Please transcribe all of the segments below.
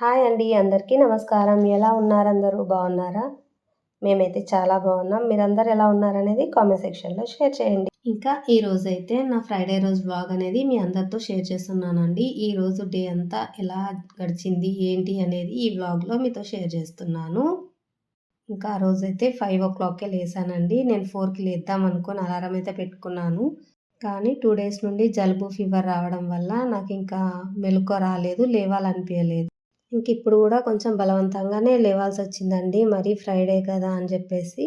Hi అండి అందరికీ నమస్కారం. ఎలా ఉన్నారు అందరూ? బాగున్నారా? మేమైతే చాలా బాగున్నాం. మీరందరూ ఎలా ఉన్నారనేది కామెంట్ సెక్షన్లో షేర్ చేయండి. ఇంకా ఈ రోజు అయితే నా ఫ్రైడే రోజు బ్లాగ్ అనేది మీ అందరితో షేర్ చేస్తున్నానండి. ఈ రోజు డే అంతా ఎలా గడిచింది ఏంటి అనేది ఈ బ్లాగ్లో మీతో షేర్ చేస్తున్నాను. ఇంకా ఆ రోజైతే ఫైవ్ ఓ క్లాక్కే లేసానండి. నేను ఫోర్కి లేద్దాం అనుకుని అలారం అయితే పెట్టుకున్నాను. కానీ టూ డేస్ నుండి జలుబు ఫీవర్ రావడం వల్ల నాకు ఇంకా మెలకు రాలేదు లేవాలనిపించలేదు ఇంక ఇప్పుడు కూడా కొంచెం బలవంతంగానే లేవాల్సి వచ్చిందండి మరి ఫ్రైడే కదా అని చెప్పేసి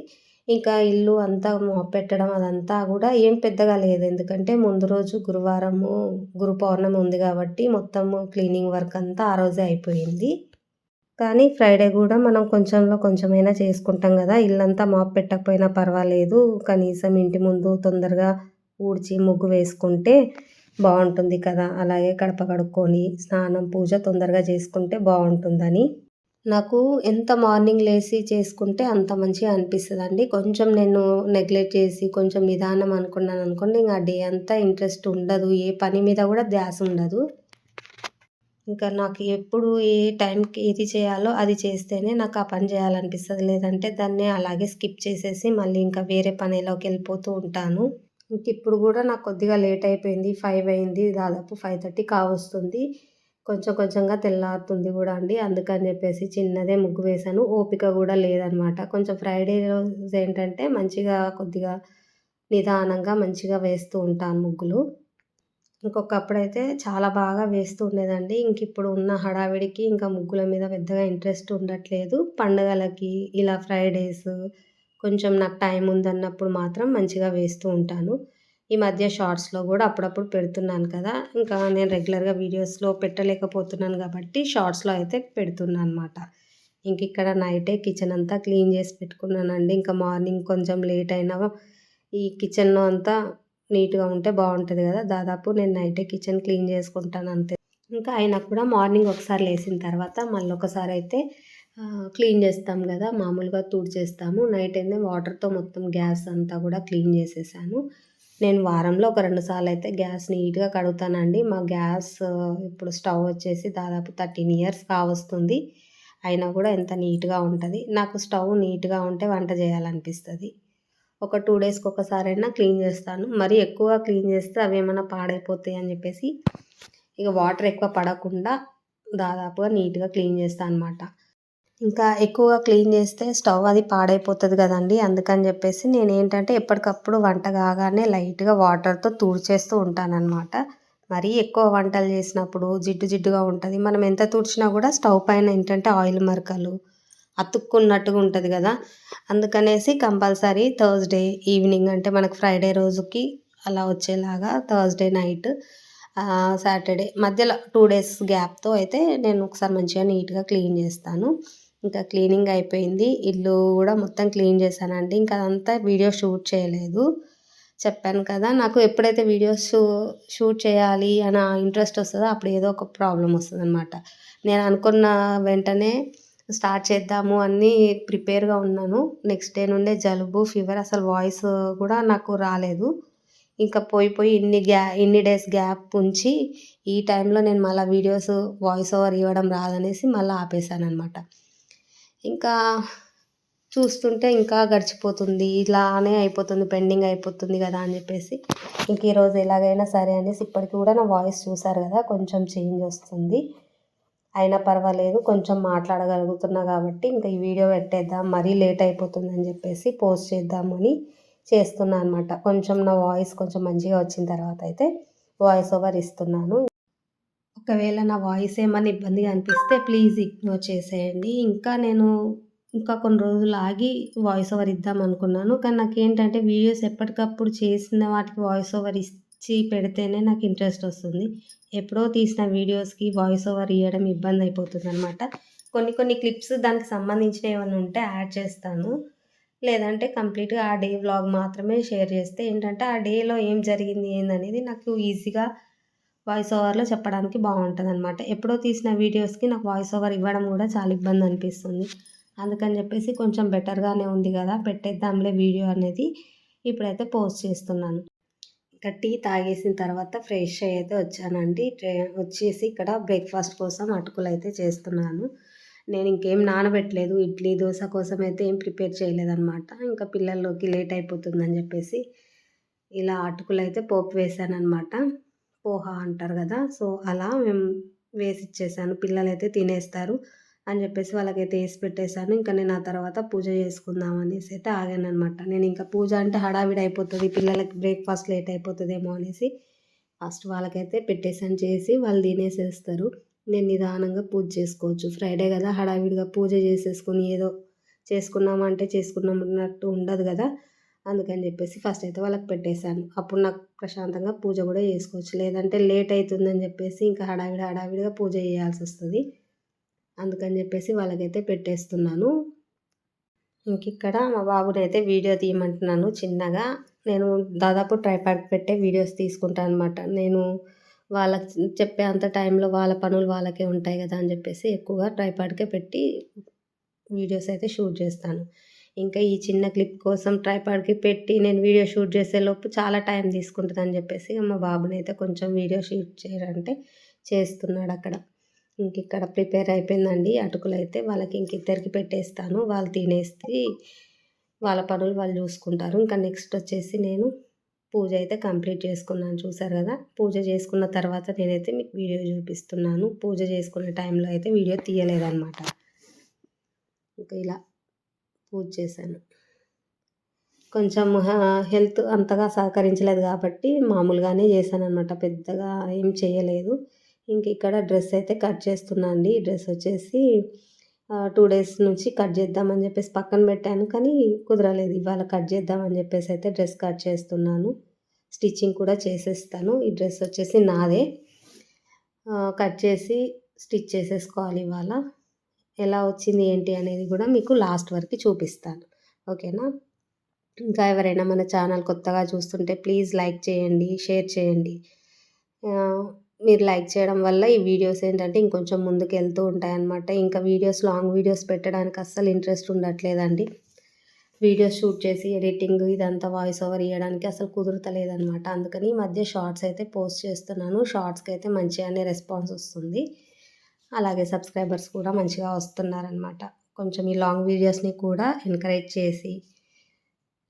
ఇంకా ఇల్లు అంతా పెట్టడం అదంతా కూడా ఏం పెద్దగా లేదు. ఎందుకంటే ముందు రోజు గురువారము గురు పౌర్ణమి ఉంది కాబట్టి మొత్తము క్లీనింగ్ వర్క్ అంతా ఆ రోజే అయిపోయింది. కానీ ఫ్రైడే కూడా మనం కొంచెంలో కొంచెమైనా చేసుకుంటాం కదా. ఇల్లంతా మాప్ పెట్టకపోయినా పర్వాలేదు. కనీసం ఇంటి ముందు తొందరగా ఊడ్చి ముగ్గు వేసుకుంటే బాగుంటుంది కదా. అలాగే కడప కడుక్కొని స్నానం పూజ తొందరగా చేసుకుంటే బాగుంటుందని. నాకు ఎంత మార్నింగ్ లేచి చేసుకుంటే అంత మంచిగా అనిపిస్తుంది అండి కొంచెం నేను నెగ్లెక్ట్ చేసి కొంచెం నిదానం అనుకున్నాను అనుకోండి ఇంకా డే అంతా ఇంట్రెస్ట్ ఉండదు. ఏ పని మీద కూడా ధ్యాస ఉండదు. ఇంకా నాకు ఎప్పుడు ఏ టైంకి ఏది చేయాలో అది చేస్తేనే నాకు ఆ పని చేయాలనిపిస్తుంది. లేదంటే దాన్ని అలాగే స్కిప్ చేసేసి మళ్ళీ ఇంకా వేరే పనిలోకి వెళ్ళిపోతూ ఉంటాను. ఇంక ఇప్పుడు కూడా నాకు కొద్దిగా లేట్ అయిపోయింది. ఫైవ్ అయింది. దాదాపు ఫైవ్ థర్టీ కావస్తుంది. కొంచెం కొంచెంగా తెల్లారుతుంది కూడా అండి. అందుకని చెప్పేసి చిన్నదే ముగ్గు వేశాను. ఓపిక కూడా లేదనమాట. కొంచెం ఫ్రైడే రోజు ఏంటంటే మంచిగా కొద్దిగా నిదానంగా మంచిగా వేస్తూ ఉంటాను ముగ్గులు. ఇంకొకప్పుడైతే చాలా బాగా వేస్తూ ఉండేదండి. ఇంక ఇప్పుడు ఉన్న హడావిడికి ఇంకా ముగ్గుల మీద పెద్దగా ఇంట్రెస్ట్ ఉండట్లేదు. పండుగలకి ఇలా ఫ్రైడేస్ కొంచెం నాకు టైం ఉందన్నప్పుడు మాత్రం మంచిగా వేస్తూ ఉంటాను. ఈ మధ్య షార్ట్స్లో కూడా అప్పుడప్పుడు పెడుతున్నాను కదా ఇంకా నేను రెగ్యులర్గా వీడియోస్లో పెట్టలేకపోతున్నాను కాబట్టి షార్ట్స్లో అయితే పెడుతున్నాను అనమాట ఇంక ఇక్కడ నైటే కిచెన్ అంతా క్లీన్ చేసి పెట్టుకున్నానండి. ఇంకా మార్నింగ్ కొంచెం లేట్ అయినా ఈ కిచెన్లో అంతా నీట్గా ఉంటే బాగుంటుంది కదా. దాదాపు నేను నైటే కిచెన్ క్లీన్ చేసుకుంటాను అంతే. ఇంకా అయినా కూడా మార్నింగ్ ఒకసారి లేచిన తర్వాత మళ్ళీ ఒకసారి అయితే క్లీన్ చేస్తాం కదా మామూలుగా తుడిచేస్తాము. నైట్ అయితే వాటర్తో మొత్తం గ్యాస్ అంతా కూడా క్లీన్ చేసేసాను. నేను వారంలో ఒక రెండు సార్లు అయితే గ్యాస్ నీట్గా కడుగుతానండి. మా గ్యాస్ ఇప్పుడు స్టవ్ వచ్చేసి దాదాపు థర్టీన్ ఇయర్స్ కావస్తుంది. అయినా కూడా ఎంత నీట్గా ఉంటుంది. నాకు స్టవ్ నీట్గా ఉంటే వంట చేయాలనిపిస్తుంది. ఒక టూ డేస్కి ఒకసారైనా క్లీన్ చేస్తాను. మరి ఎక్కువ క్లీన్ చేస్తే అవి ఏమైనా పాడైపోతాయి అని చెప్పేసి ఇక వాటర్ ఎక్కువ పడకుండా దాదాపుగా నీట్గా క్లీన్ చేస్తాను అనమాట ఇంకా ఎక్కువగా క్లీన్ చేస్తే స్టవ్ అది పాడైపోతుంది కదండి. అందుకని చెప్పేసి నేను ఏంటంటే ఎప్పటికప్పుడు వంట కాగానే లైట్గా వాటర్తో తుడిచేస్తూ ఉంటానన్నమాట. మరీ ఎక్కువ వంటలు చేసినప్పుడు జిడ్డు జిడ్డుగా ఉంటుంది. మనం ఎంత తుడిచినా కూడా స్టవ్ పైన ఏంటంటే ఆయిల్ మరకలు అతుక్కున్నట్టుగా ఉంటుంది కదా. అందుకనేసి కంపల్సరీ థర్స్డే ఈవినింగ్ అంటే మనకు ఫ్రైడే రోజుకి అలా వచ్చేలాగా థర్స్డే నైట్ సాటర్డే మధ్యలో టూ డేస్ గ్యాప్తో అయితే నేను ఒకసారి మంచిగా నీట్గా క్లీన్ చేస్తాను. ఇంకా క్లీనింగ్ అయిపోయింది. ఇల్లు కూడా మొత్తం క్లీన్ చేశానండి. ఇంకా అదంతా వీడియో షూట్ చేయలేదు. చెప్పాను కదా నాకు ఎప్పుడైతే వీడియోస్ షూట్ చేయాలి అని ఇంట్రెస్ట్ వస్తుందో అప్పుడు ఏదో ఒక ప్రాబ్లం వస్తుంది అనమాట నేను అనుకున్న వెంటనే స్టార్ట్ చేద్దాము అని ప్రిపేర్గా ఉన్నాను. నెక్స్ట్ డే నుండే జలుబు ఫీవర్ అసలు వాయిస్ కూడా నాకు రాలేదు. ఇంకా పోయి పోయి ఇన్ని గ్యా ఇన్ని డేస్ గ్యాప్ ఉంచి ఈ టైంలో నేను మళ్ళీ వీడియోస్ వాయిస్ ఓవర్ ఇవ్వడం రాదనేసి మళ్ళీ ఆపేసాను అనమాట ఇంకా చూస్తుంటే ఇంకా గడిచిపోతుంది. ఇలానే అయిపోతుంది పెండింగ్ అయిపోతుంది కదా అని చెప్పేసి. ఇంక ఈరోజు ఎలాగైనా సరే అనేసి ఇప్పటికి కూడా నా వాయిస్ చూసారు కదా కొంచెం చేంజ్ వస్తుంది. అయినా పర్వాలేదు కొంచెం మాట్లాడగలుగుతున్నా కాబట్టి ఇంకా ఈ వీడియో పెట్టేద్దాం మరీ లేట్ అయిపోతుందని చెప్పేసి పోస్ట్ చేద్దామని చేస్తున్నా అనమాట కొంచెం నా వాయిస్ కొంచెం మంచిగా వచ్చిన తర్వాత అయితే వాయిస్ ఓవర్ ఇస్తున్నాను. ఒకవేళ నా వాయిస్ ఏమైనా ఇబ్బందిగా అనిపిస్తే ప్లీజ్ ఇగ్నోర్ చేసేయండి. ఇంకా నేను ఇంకా కొన్ని రోజులు ఆగి వాయిస్ ఓవర్ ఇద్దాం అనుకున్నాను. కానీ నాకు ఏంటంటే వీడియోస్ ఎప్పటికప్పుడు చేసిన వాటికి వాయిస్ ఓవర్ ఇచ్చి పెడితేనే నాకు ఇంట్రెస్ట్ వస్తుంది. ఎప్పుడో తీసిన వీడియోస్కి వాయిస్ ఓవర్ ఇవ్వడం ఇబ్బంది అయిపోతుంది అనమాట కొన్ని కొన్ని క్లిప్స్ దానికి సంబంధించిన ఏమైనా ఉంటే యాడ్ చేస్తాను. లేదంటే కంప్లీట్గా ఆ డే వ్లాగ్ మాత్రమే షేర్ చేస్తే ఏంటంటే ఆ డేలో ఏం జరిగింది ఏందనేది నాకు ఈజీగా వాయిస్ ఓవర్లో చెప్పడానికి బాగుంటుంది అనమాట ఎప్పుడో తీసిన వీడియోస్కి నాకు వాయిస్ ఓవర్ ఇవ్వడం కూడా చాలా ఇబ్బంది అనిపిస్తుంది. అందుకని చెప్పేసి కొంచెం బెటర్గానే ఉంది కదా పెట్టేద్దాంలే వీడియో అనేది ఇప్పుడైతే పోస్ట్ చేస్తున్నాను. ఇంకా టీ తాగేసిన తర్వాత ఫ్రెష్ అయితే వచ్చానండి. వచ్చేసి ఇక్కడ బ్రేక్ఫాస్ట్ కోసం అటుకులు అయితే చేస్తున్నాను. నేను ఇంకేం నానబెట్టలేదు ఇడ్లీ దోశ కోసం అయితే ఏం ప్రిపేర్ చేయలేదన్నమాట. ఇంకా పిల్లల్లోకి లేట్ అయిపోతుందని చెప్పేసి ఇలా అటుకులు అయితే పోపు వేసాను అనమాట పోహా అంటారు కదా సో అలా మేము వేసి ఇచ్చేసాను పిల్లలైతే తినేస్తారు అని చెప్పేసి వాళ్ళకైతే వేసి పెట్టేశాను. ఇంకా నేను ఆ తర్వాత పూజ చేసుకుందాం అనేసి అయితే ఆగాను అనమాట నేను ఇంకా పూజ అంటే హడావిడి అయిపోతుంది పిల్లలకి బ్రేక్ఫాస్ట్ లేట్ అయిపోతుందేమో అనేసి ఫస్ట్ వాళ్ళకైతే పెట్టేసాను చేసి వాళ్ళు తినేసేస్తారు. నేను నిదానంగా పూజ చేసుకోవచ్చు. ఫ్రైడే కదా హడావిడిగా పూజ చేసేసుకొని ఏదో చేసుకున్నామంటే అన్నట్టు ఉండదు కదా. అందుకని చెప్పేసి ఫస్ట్ అయితే వాళ్ళకి పెట్టేశాను. అప్పుడు నాకు ప్రశాంతంగా పూజ కూడా చేసుకోవచ్చు. లేదంటే లేట్ అవుతుందని చెప్పేసి ఇంకా హడావిడి హడావిడిగా పూజ చేయాల్సి వస్తుంది. అందుకని చెప్పేసి వాళ్ళకైతే పెట్టేస్తున్నాను. ఇంక ఇక్కడ మా బాబునైతే వీడియో తీయమంటున్నాను చిన్నగా. నేను దాదాపు ట్రైపాడ్ పెట్టే వీడియోస్ తీసుకుంటాను అనమాట నేను వాళ్ళకి చెప్పే అంత టైంలో వాళ్ళ పనులు వాళ్ళకే ఉంటాయి కదా అని చెప్పేసి ఎక్కువగా ట్రైపాడ్కే పెట్టి వీడియోస్ అయితే షూట్ చేస్తాను. ఇంకా ఈ చిన్న క్లిప్ కోసం ట్రైపాడ్కి పెట్టి నేను వీడియో షూట్ చేసేలోపు చాలా టైం తీసుకుంటుంది అని చెప్పేసి మా బాబుని అయితే కొంచెం వీడియో షూట్ చేయాలంటే చేస్తున్నాడు అక్కడ. ఇంక ఇక్కడ ప్రిపేర్ అయిపోయిందండి. అటుకులు అయితే వాళ్ళకి ఇంక ఇద్దరికి పెట్టేస్తాను. వాళ్ళు తినేసి వాళ్ళ పనులు వాళ్ళు చూసుకుంటారు. ఇంకా నెక్స్ట్ వచ్చేసి నేను పూజ అయితే కంప్లీట్ చేసుకున్నాను. చూసారు కదా? పూజ చేసుకున్న తర్వాత నేనైతే మీకు వీడియో చూపిస్తున్నాను. పూజ చేసుకునే టైంలో అయితే వీడియో తీయలేదన్నమాట. ఇంకా ఇలా పూజ చేశాను. కొంచెం హెల్త్ అంతగా సహకరించలేదు కాబట్టి మామూలుగానే చేశాను అనమాట పెద్దగా ఏం చేయలేదు. ఇంక ఇక్కడ డ్రెస్ అయితే కట్ చేస్తున్నా అండి. ఈ డ్రెస్ వచ్చేసి టూ డేస్ నుంచి కట్ చేద్దామని చెప్పేసి పక్కన పెట్టాను. కానీ కుదరలేదు. ఇవాళ కట్ చేద్దామని చెప్పేసి అయితే డ్రెస్ కట్ చేస్తున్నాను. స్టిచ్చింగ్ కూడా చేసేస్తాను. ఈ డ్రెస్ వచ్చేసి నాదే. కట్ చేసి స్టిచ్ చేసేసుకోవాలి ఇవాళ. ఎలా వచ్చింది ఏంటి అనేది కూడా మీకు లాస్ట్ వరకు చూపిస్తాను. ఓకేనా? ఇంకా ఎవరైనా మన ఛానల్ కొత్తగా చూస్తుంటే ప్లీజ్ లైక్ చేయండి షేర్ చేయండి. మీరు లైక్ చేయడం వల్ల ఈ వీడియోస్ ఏంటంటే ఇంకొంచెం ముందుకు వెళ్తూ ఉంటాయన్నమాట. ఇంకా వీడియోస్ లాంగ్ వీడియోస్ పెట్టడానికి అస్సలు ఇంట్రెస్ట్ ఉండట్లేదండి. వీడియోస్ షూట్ చేసి ఎడిటింగ్ ఇదంతా వాయిస్ ఓవర్ ఇవ్వడానికి అసలు కుదరతలేదనమాట అందుకని ఈ మధ్య షార్ట్స్ అయితే పోస్ట్ చేస్తున్నాను. షార్ట్స్కి అయితే మంచిగానే రెస్పాన్స్ వస్తుంది. అలాగే సబ్స్క్రైబర్స్ కూడా మంచిగా వస్తున్నారనమాట కొంచెం ఈ లాంగ్ వీడియోస్ని కూడా ఎంకరేజ్ చేసి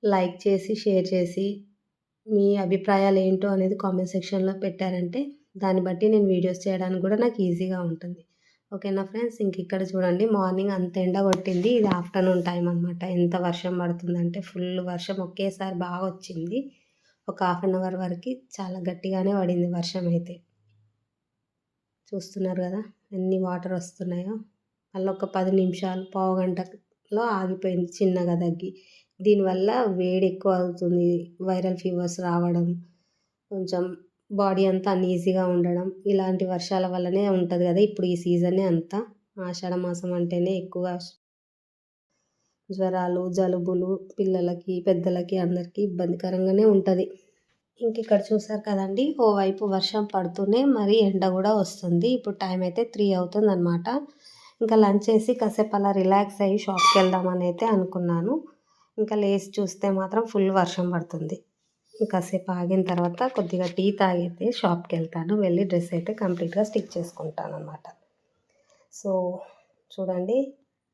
లైక్ చేసి షేర్ చేసి మీ అభిప్రాయాలు ఏంటో అనేది కామెంట్ సెక్షన్లో పెట్టారంటే దాన్ని బట్టి నేను వీడియోస్ చేయడానికి కూడా నాకు ఈజీగా ఉంటుంది. ఓకేనా ఫ్రెండ్స్? ఇంక ఇక్కడ చూడండి మార్నింగ్ అంత ఎండ కొట్టింది. ఇది ఆఫ్టర్నూన్ టైం అనమాట ఎంత వర్షం పడుతుందంటే ఫుల్ వర్షం ఒకేసారి బాగా వచ్చింది. ఒక హాఫ్ అన్ అవర్ వరకు చాలా గట్టిగానే పడింది వర్షం అయితే. చూస్తున్నారు కదా? ఎన్ని వాటర్ వస్తున్నాయో. మళ్ళీ ఒక పది నిమిషాలు పావు గంటలో ఆగిపోయింది చిన్నగా తగ్గి. దీనివల్ల వేడి ఎక్కువ అవుతుంది వైరల్ ఫీవర్స్ రావడం కొంచెం బాడీ అంతా అన్ఈజీగా ఉండడం ఇలాంటి వర్షాల వల్లనే ఉంటుంది కదా ఇప్పుడు ఈ సీజనే అంతా. ఆషాఢ మాసం అంటేనే ఎక్కువ జ్వరాలు జలుబులు పిల్లలకి పెద్దలకి అందరికీ ఇబ్బందికరంగానే ఉంటుంది. ఇంక ఇక్కడ చూసారు కదండి ఓవైపు వర్షం పడుతూనే మరి ఎండ కూడా వస్తుంది. ఇప్పుడు టైం అయితే త్రీ అవుతుంది అనమాట ఇంకా లంచ్ చేసి కాసేపు అలా రిలాక్స్ అయ్యి షాప్కి వెళ్దామని అయితే అనుకున్నాను. ఇంకా లేచి చూస్తే మాత్రం ఫుల్ వర్షం పడుతుంది. కాసేపు ఆగిన తర్వాత కొద్దిగా టీ తాగితే షాప్కి వెళ్తాను. వెళ్ళి డ్రెస్ అయితే కంప్లీట్గా స్టిచ్ చేసుకుంటాను అనమాట సో చూడండి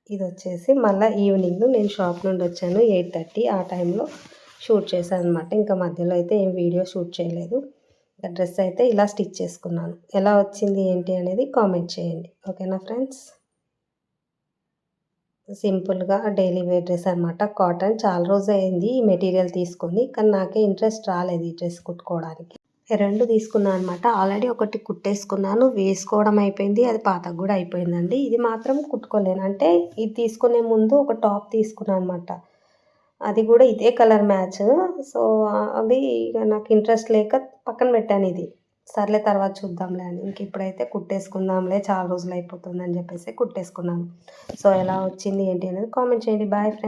ఇది వచ్చేసి మళ్ళీ ఈవినింగ్ నేను షాప్ నుండి వచ్చాను ఎయిట్ థర్టీ ఆ టైంలో షూట్ చేశాను అనమాట ఇంకా మధ్యలో అయితే ఏం వీడియో షూట్ చేయలేదు. డ్రెస్ అయితే ఇలా స్టిచ్ చేసుకున్నాను. ఎలా వచ్చింది ఏంటి అనేది కామెంట్ చేయండి. ఓకేనా ఫ్రెండ్స్? సింపుల్గా డైలీ వేర్ డ్రెస్ అనమాట కాటన్ చాలా రోజు అయింది ఈ మెటీరియల్ తీసుకొని. కానీ నాకే ఇంట్రెస్ట్ రాలేదు ఈ డ్రెస్ కుట్టుకోవడానికి. రెండు తీసుకున్నాను అనమాట ఆల్రెడీ ఒకటి కుట్టేసుకున్నాను. వేసుకోవడం అయిపోయింది. అది పాతకు కూడా అయిపోయిందండి. ఇది మాత్రం కుట్టుకోలేను. అంటే ఇది తీసుకునే ముందు ఒక టాప్ తీసుకున్నాను అనమాట అది కూడా ఇదే కలర్ మ్యాచ్. సో అది ఇక నాకు ఇంట్రెస్ట్ లేక పక్కన పెట్టాను ఇది. సర్లే తర్వాత చూద్దాంలే అని. ఇంక ఇప్పుడైతే కుట్టేసుకుందాంలే చాలా రోజులు అయిపోతుంది అని చెప్పేసి కుట్టేసుకున్నాను. సో ఎలా వచ్చింది ఏంటి అనేది కామెంట్ చేయండి. Bye friends.